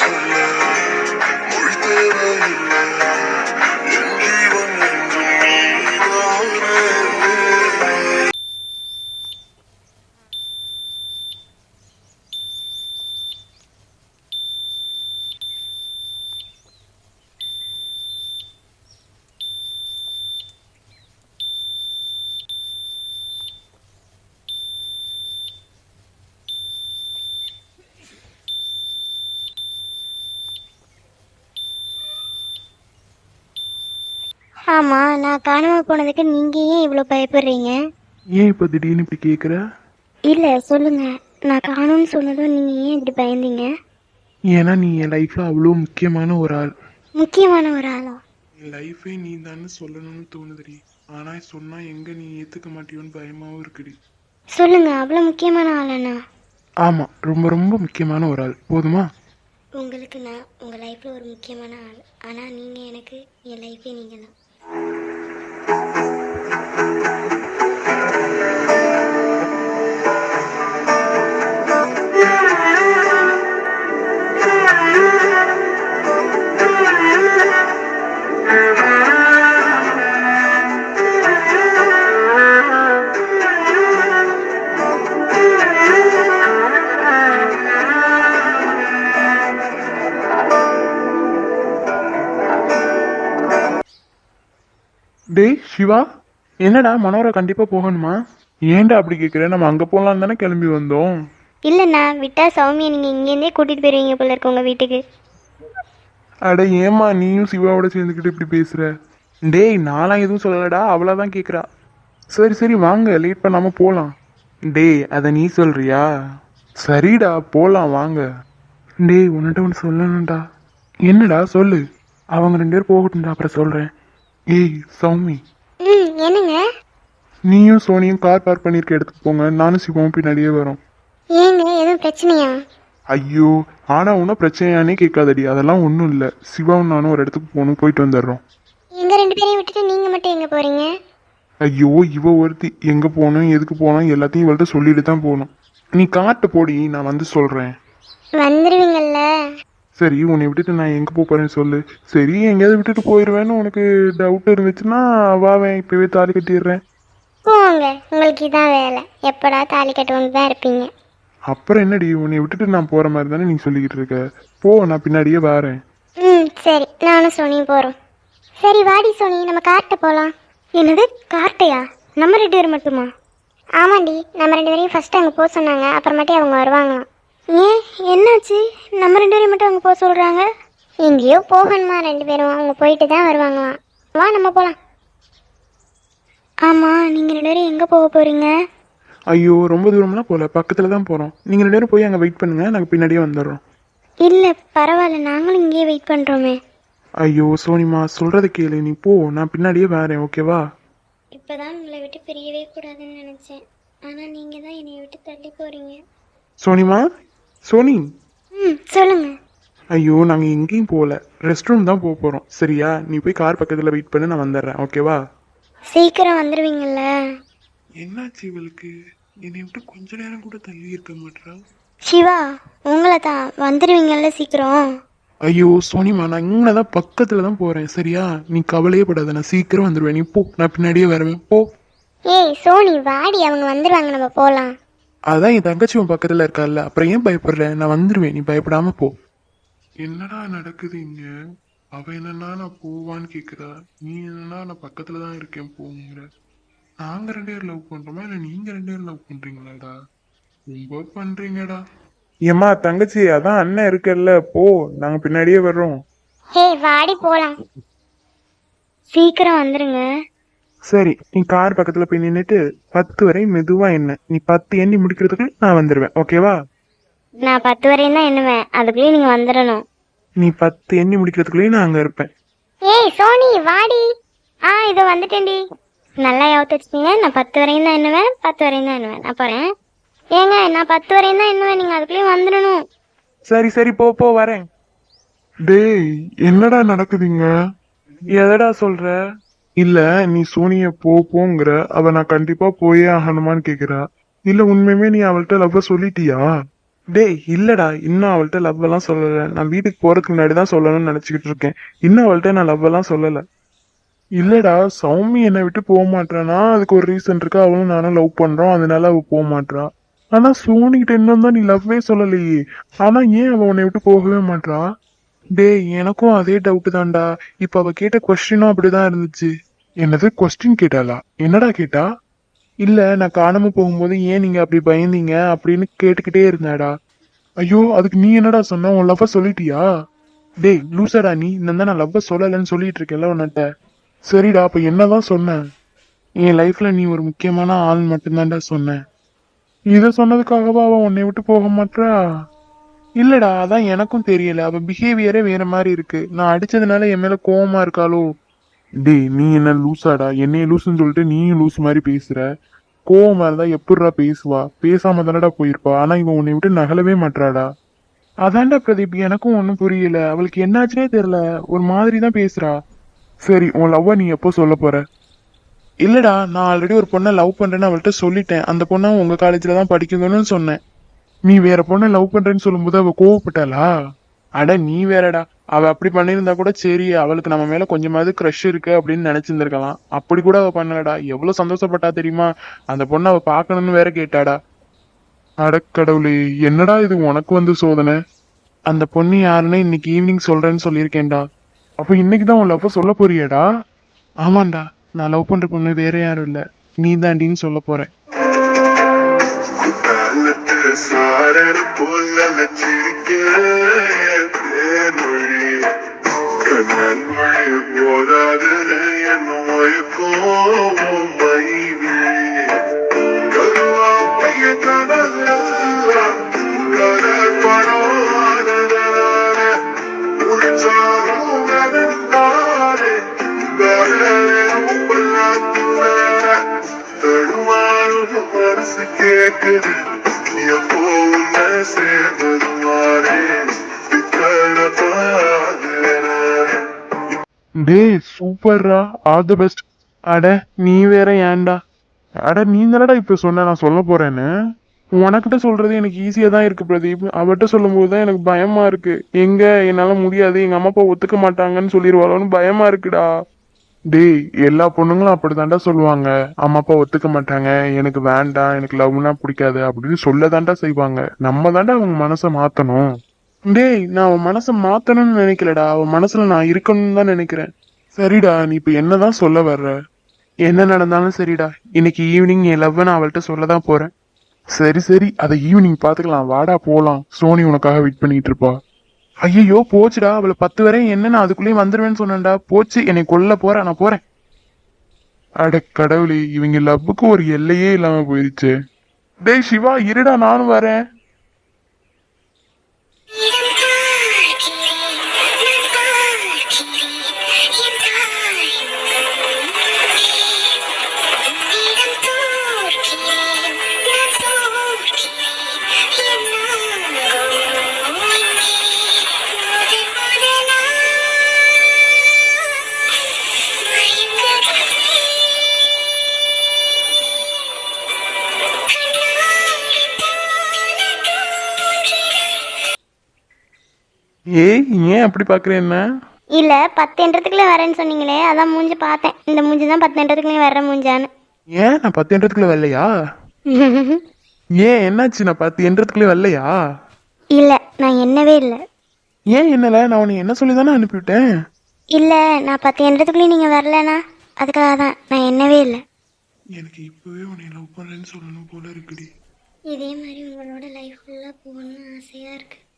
சொல்ல ஆமா நான் காணாம போனதுக்கு நீங்க ஏன் இவ்வளோ பயப்படுறீங்க? ஏன் இப்போ திடீர்னு இப்படி கேட்குற இல்ல சொல்லுங்க. நான் காணும்னு சொன்னதும் நீங்க ஏன் இப்படி பயந்தீங்க? ஏன்னா நீ என் லைஃப்பில் அவ்வளோ முக்கியமான ஒரு ஆள். முக்கியமான ஒரு ஆளா? என் லைஃபே நீ தானே சொல்லணும்னு தோணுதுடி. ஆனால் சொன்னால் எங்கே நீ ஏற்றுக்க மாட்டியோன்னு பயமாகவும் இருக்குடி. சொல்லுங்க அவ்வளோ முக்கியமான ஆளாண்ணா ஆமாம் ரொம்ப ரொம்ப முக்கியமான ஒரு ஆள். போதுமா? உங்களுக்கு நான் உங்க லைஃப்ல ஒரு முக்கியமான ஆள். ஆனா நீங்க எனக்கு என் லைஃபே நீங்க தான் டேய் சிவா என்னடா மனோரா கண்டிப்பாக போகணுமா? ஏன்டா அப்படி கேட்குற நம்ம அங்கே போகலாம் தானே கிளம்பி வந்தோம். இல்லைண்ணா விட்டா சௌமியை நீங்க இங்கேருந்தே கூட்டிட்டு போயிருவீங்க போல இருக்கு உங்க வீட்டுக்கு. அட ஏம்மா நீயும் சிவாவோட சேர்ந்துக்கிட்டு இப்படி பேசுற? டேய் நான்லாம் எதுவும் சொல்லலடா அவளா தான் கேட்குறா சரி சரி வாங்க லேட் பண்ணாமல் போகலாம் டேய் அதை நீ சொல்றியா? சரிடா போகலாம் வாங்க. டேய் உன்கிட்ட ஒன்று சொல்லணும்டா. என்னடா சொல்லு. அவங்க ரெண்டு பேரும் போகட்டும்டா அப்புறம் சொல்கிறேன் ஏய் சௌமி. ம் என்னங்க? நீயும் சோனியும் கார் பார்க் பண்ணியிருக்க இடத்துக்கு போங்க. நானும் சிவாவும் பின்னாடியே வரோம். ஏங்க எதுவும் பிரச்சனையா? ஐயோ ஆனால் ஒன்றும் பிரச்சனையானே கேட்காதடி. அதெல்லாம் ஒன்றும் இல்லை. சிவாவும் நானும் ஒரு இடத்துக்கு போகணும் போயிட்டு வந்துடுறோம். எங்க ரெண்டு பேரையும் விட்டுட்டு நீங்க மட்டும் எங்க போறீங்க? ஐயோ இவ ஒருத்தி எங்கே போகணும் எதுக்கு போகணும் எல்லாத்தையும் இவள்கிட்ட சொல்லிட்டு தான் போகணும். நீ காட்டு போடி நான் வந்து சொல்கிறேன் வந்துருவீங்கல்ல. சரி உன்னை விட்டுட்டு நான் எங்கே போக போகிறேன்னு சொல்லு. சரி எங்கேயாவது விட்டுட்டு போயிடுவேன்னு உனக்கு டவுட் இருந்துச்சுன்னா வாவேன் இப்போவே தாலி கட்டிடுறேன். போங்க உங்களுக்கு இதான் வேலை. எப்படா தாலி கட்டுவோன்னு தான் இருப்பீங்க. அப்புறம் என்னடி உன்னை விட்டுட்டு நான் போகிற மாதிரி தானே நீ சொல்லிக்கிட்டு இருக்க? போ நான் பின்னாடியே வரேன். ம் சரி நானும் சோனியும் போகிறோம் சரி வாடி சோனி நம்ம கார்ட்ட போகலாம் என்னது கார்ட்டையா? நம்ம ரெண்டு பேர் மட்டுமா? ஆமாண்டி நம்ம ரெண்டு பேரையும் ஃபஸ்ட்டு அங்கே போக சொன்னாங்க அப்புறமேட்டே அவங்க வருவாங்களாம். ஏன்? என்னாச்சு? நம்ம ரெண்டு பேரையும் மட்டும் அங்கே போக சொல்கிறாங்க எங்கேயோ போகணுமா ரெண்டு பேரும். அவங்க போயிட்டு தான் வருவாங்களாம். வா நம்ம போகலாம் ஆமாம் நீங்கள் ரெண்டு பேரும் எங்கே போக போகிறீங்க ஐயோ ரொம்ப தூரம்லாம் போகல. பக்கத்தில் தான் போகிறோம் நீங்கள் ரெண்டு பேரும் போய் அங்கே வெயிட் பண்ணுங்க. நாங்கள் பின்னாடியே வந்துடுறோம். இல்லை பரவாயில்ல. நாங்களும் இங்கேயே வெயிட் பண்ணுறோமே ஐயோ சோனிமா சொல்கிறத கேளு. நீ போ. நான் பின்னாடியே வரேன். ஓகேவா இப்போதான் உங்களை விட்டு பிரியவே கூடாதுன்னு நினச்சேன். ஆனால் நீங்கள் தான் என்னை விட்டு தள்ளி போகிறீங்க சோனிமா? சோனி? ம் சொல்லுங்க. ஐயோ நாங்கள் எங்கேயும் போகல ரெஸ்ட் ரூம் தான் போக போகிறோம் சரியா? நீ போய் கார் பக்கத்தில் வெயிட் பண்ணு நான் வந்துடுறேன். ஓகேவா சீக்கிரம் வந்துடுவீங்கல்ல என்னாச்சு இவளுக்கு? என்னை விட்டு கொஞ்ச நேரம் கூட தள்ளி இருக்க மாட்டா சிவா உங்களை தான். வந்துடுவீங்கல்ல சீக்கிரம். ஐயோ சோனிமா நான் இங்கே தான் பக்கத்தில் தான் போகிறேன் சரியா? நீ கவலையே படாத. நான் சீக்கிரம் வந்துடுவேன் நீ போ. நான் பின்னாடியே வருவேன் போ. ஏய் சோனி வாடி. அவங்க வந்துடுவாங்க நம்ம போகலாம் அதான் என் தங்கச்சி உன் பக்கத்தில் இருக்கால்ல அப்புறம் ஏன் பயப்படுற? நான் வந்துடுவேன் நீ பயப்படாம போ. என்னடா நடக்குது இங்க? அவ என்னன்னா நான் போவான்னு கேக்குறா. நீ என்னன்னா நான் பக்கத்துல தான் இருக்கேன் போங்கிற நாங்க ரெண்டு பேரும் லவ் பண்றோமா? இல்ல நீங்க ரெண்டு பேரும் லவ் பண்றீங்களாடா? ரொம்ப பண்றீங்கடா. ஏம்மா தங்கச்சி அதான் அண்ணன் இருக்கல்ல. போ. நாங்க பின்னாடியே வர்றோம். ஹே வாடி போகலாம் சீக்கிரம் வந்துடுங்க சரி நீ கார் பக்கத்துல போய் நின்னுட்டு பத்து வரை மெதுவா என்ன. நீ பத்து எண்ணி முடிக்கிறதுக்கு நான் வந்துடுவேன் ஓகேவா நான் பத்து வரையும் தான் எண்ணுவேன். அதுக்குள்ளேயும் நீங்கள் வந்துடணும் நீ பத்து எண்ணி முடிக்கிறதுக்குள்ளேயும் நான் அங்க இருப்பேன். ஏய் சோனி வாடி. ஆ இதோ வந்துட்டேன்டி. நல்லா யோசிச்சு வச்சுக்கோங்க. நான் பத்து வரையும் தான் எண்ணுவேன். பத்து வரையும் தான் எண்ணுவேன். நான் போகிறேன் ஏங்க நான் பத்து வரையும் தான் எண்ணுவேன். நீங்கள் அதுக்குள்ளேயும் வந்துடணும் சரி சரி போ போ வரேன். டேய் என்னடா நடக்குதுங்க எதடா சொல்ற? இல்ல நீ சோனிய போ போங்கிற. அவ நான் கண்டிப்பா போயே ஆகணுமான்னு கேக்குறா. இல்ல உண்மையுமே நீ அவள்கிட்ட லவ்வ சொல்லிட்டியா? டேய் இல்லடா. இன்னும் அவள்கிட்ட லவ் எல்லாம் சொல்லல. நான் வீட்டுக்கு போறதுக்கு முன்னாடி தான் சொல்லணும்னு நினைச்சுக்கிட்டு இருக்கேன். இன்னும் அவள்கிட்ட நான் லவ் எல்லாம் சொல்லல. இல்லடா சௌமி என்னை விட்டு போக மாட்டானா அதுக்கு ஒரு ரீசன் இருக்கு? அவளும் நானும் லவ் பண்றோம். அதனால அவ போக மாட்டா ஆனா சோனிகிட்ட இன்னும் தான் நீ லவ்வே சொல்லலையே. ஆனா ஏன் அவ உன்னை விட்டு போகவே மாட்டா டேய் எனக்கும் அதே டவுட் தான்டா. இப்ப அவ கேட்ட கொஸ்டினும் அப்படிதான் இருந்துச்சு. என்னது கொஸ்டின் கேட்டாளா? என்னடா கேட்டா? இல்ல நான் காணாம போகும்போது ஏன் நீங்க அப்படி பயந்தீங்க அப்படின்னு கேட்டுக்கிட்டே இருந்தாடா. ஐயோ அதுக்கு நீ என்னடா சொன்ன? உன் லவ்வ சொல்லிட்டியா? டேய் லூசடா நீ. இந்த நான் லவ்வ சொல்லலைன்னு சொல்லிட்டு இருக்கேன்ல உன்கிட்ட. சரிடா அப்ப என்னதான் சொன்னேன் என் லைஃப்ல நீ ஒரு முக்கியமான ஆள் மட்டும்தான்டா சொன்னேன் இதை சொன்னதுக்காகவா அவன் உன்னை விட்டு போக மாட்றா? இல்லடா அதான் எனக்கும் தெரியல. அவ பிஹேவியரே வேற மாதிரி இருக்கு. நான் அடிச்சதுனால என் மேல கோவமா இருக்காளோ? டேய் நீ என்ன லூசாடா? என்னைய லூசுன்னு சொல்லிட்டு நீயும் லூஸ் மாதிரி பேசுற. கோவமா இருந்தா எப்படிடா பேசுவா? பேசாம தானடா போயிருப்பா? ஆனா இவன் உன்னை விட்டு நகலவே மாட்றாடா. அதான்டா பிரதீப் எனக்கும் ஒன்றும் புரியல. அவளுக்கு என்னாச்சுனே தெரியல. ஒரு மாதிரி தான் பேசுறா. சரி உன் லவ்வ நீ எப்போ சொல்ல போற? இல்லடா நான் ஆல்ரெடி ஒரு பொண்ணை லவ் பண்றேன்னு அவள்கிட்ட சொல்லிட்டேன். அந்த பொண்ணை உங்க காலேஜ்ல தான் படிக்கணும்னு சொன்னேன். நீ வேற பொண்ணை லவ் பண்றேன்னு சொல்லும்போது அவ கோவப்பட்டாளா? அட நீ வேறடா. அவ அப்படி பண்ணியிருந்தா கூட சரி அவளுக்கு நம்ம மேல கொஞ்சமாவது க்ரஷ் இருக்கு அப்படின்னு நினைச்சிருந்திருக்கலாம். அப்படி கூட அவ பண்ணலடா. எவ்வளவு சந்தோஷப்பட்டா தெரியுமா? அந்த பொண்ணை அவ பார்க்கணும்னு வேற கேட்டாடா. அடக்கடவுளே என்னடா இது உனக்கு வந்து சோதனை? அந்த பொண்ணு யாருன்னு இன்னைக்கு ஈவினிங் சொல்றேன்னு சொல்லியிருக்கேன்டா. அப்ப இன்னைக்கு தான் உன் லவ் சொல்ல போறியடா? ஆமாண்டா. நான் லவ் பண்ற பொண்ணு வேற யாரும் இல்ல. நீ தாண்டின்னு சொல்ல போறேன். குத்தாலத்து சாரண போல வச்சிருக்கேன் கண்ணன் மொழி போதாது என் மொழிக்கும் மைவி கருவா பைய கனவு கடல் பணம் டேய் சூப்பர்ரா. ஆல் தி பெஸ்ட் அட நீ வேற ஏன்டா? அட நீ தானடா இப்ப சொன்ன? நான் சொல்ல போறேன்னு? உனக்கிட்ட சொல்றது எனக்கு ஈஸியா தான் இருக்கு பிரதீப். அவட்ட சொல்லும்போது தான் எனக்கு பயமா இருக்கு. எங்க? என்னால முடியாது. எங்க அம்மா அப்பா ஒத்துக்க மாட்டாங்கன்னு சொல்லிடுவாளோன்னு பயமா இருக்குடா. டேய் எல்லா பொண்ணுங்களும் அப்படிதான்டா சொல்லுவாங்க. அம்மா அப்பா ஒத்துக்க மாட்டாங்க. எனக்கு வேண்டாம் எனக்கு லவ்னா பிடிக்காது அப்படின்னு சொல்லதான்டா செய்வாங்க. நம்ம தாண்டா அவங்க மனசை மாத்தணும். டேய் நான் அவன் மனசை மாத்தணும்னு நினைக்கலடா. அவன் மனசுல நான் இருக்கணும்னு தான் நினைக்கிறேன். சரிடா நீ இப்ப என்னதான் சொல்ல வர்ற? என்ன நடந்தாலும் சரிடா. இன்னைக்கு ஈவினிங் என் லவ் நான் அவள்கிட்ட சொல்ல தான் போறேன். சரி சரி அதை ஈவினிங் பாத்துக்கலாம். வாடா போலாம். சோனி உனக்காக வெயிட் பண்ணிட்டு இருப்பா. ஐயோ போச்சுடா அவளை பத்து வரை என்ன நான் அதுக்குள்ளேயும் வந்துருவேன்னு சொன்னேன்டா. போச்சு என்னை கொல்ல போறேன் நான் போறேன். அட கடவுளே இவங்க லவ்வுக்கு ஒரு எல்லையே இல்லாம போயிருச்சு. டேய் சிவா இருடா நானும் வரேன். ஏய் ஏன் அப்படி பாக்குற என்ன? இல்லை பத்துன்றதுக்குள்ளே வரேன்னு சொன்னீங்களே அதான் மூஞ்சி பார்த்தேன். இந்த மூஞ்சி தான் பத்துன்றதுக்குள்ளே வர்ற மூஞ்சான்னு. ஏன் நான் பத்து எண்றதுக்குள்ள வரலையா? ஏன் என்னாச்சு? நான் பத்து எண்றதுக்குள்ளே வரலையா? இல்லை நான் என்னவே இல்லை. ஏன் என்னல? நான் உன்னை என்ன சொல்லி தானே அனுப்பிவிட்டேன்? இல்லை நான் பத்து எண்றதுக்குள்ளேயும் நீங்கள் வரலனா அதுக்காக தான். நான் என்னவே இல்லை. எனக்கு இப்பவே உன்னை லவ் பண்றேன்னு சொல்லணும் போல இருக்குடி. இதே மாதிரி உங்களோட லைஃப் ஃபுல்லாக போகணும்னு ஆசையாக இருக்குது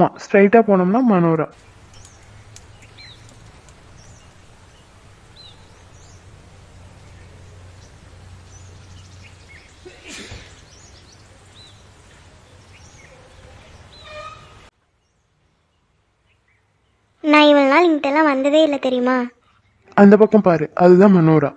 ஆமாம் ஸ்ட்ரைட்டாக போனோம்னா மனோரா. நான் இவ்வளோ நாள் இங்கிட்டலாம் வந்ததே இல்லை தெரியுமா? அந்த பக்கம் பாரு அதுதான் மனோரா.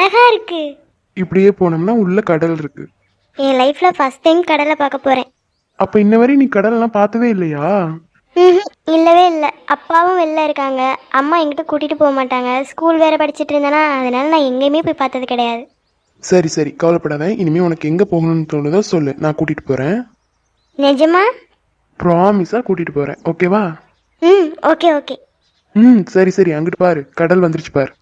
அழகா இருக்கு. இப்படியே போனோம்னா உள்ள கடல் இருக்கு. என் லைஃப்பில் ஃபஸ்ட் டைம் கடலை பார்க்க போகிறேன் அப்ப இன்ன வரை நீ கடலெல்லாம் பார்த்ததே இல்லையா? ம் இல்லவே இல்லை. அப்பாவும் வெளில இருக்காங்க. அம்மா எங்கிட்ட கூட்டிகிட்டு போக மாட்டாங்க. ஸ்கூல் வேறு படிச்சுட்டு இருந்தேனா அதனால நான் எங்கேயுமே போய் பார்த்தது கிடையாது. சரி சரி. கவலைப்படாத. இனிமே உனக்கு எங்க போகணும்னு தோணுதோ சொல்லு. நான் கூட்டிட்டு போறேன். நிஜமா? ப்ராமிஸா கூட்டிட்டு போறேன். ஓகேவா ம் ஓகே ஓகே ம் சரி சரி. அங்கிட்டு பாரு. கடல் வந்துருச்சு பாரு.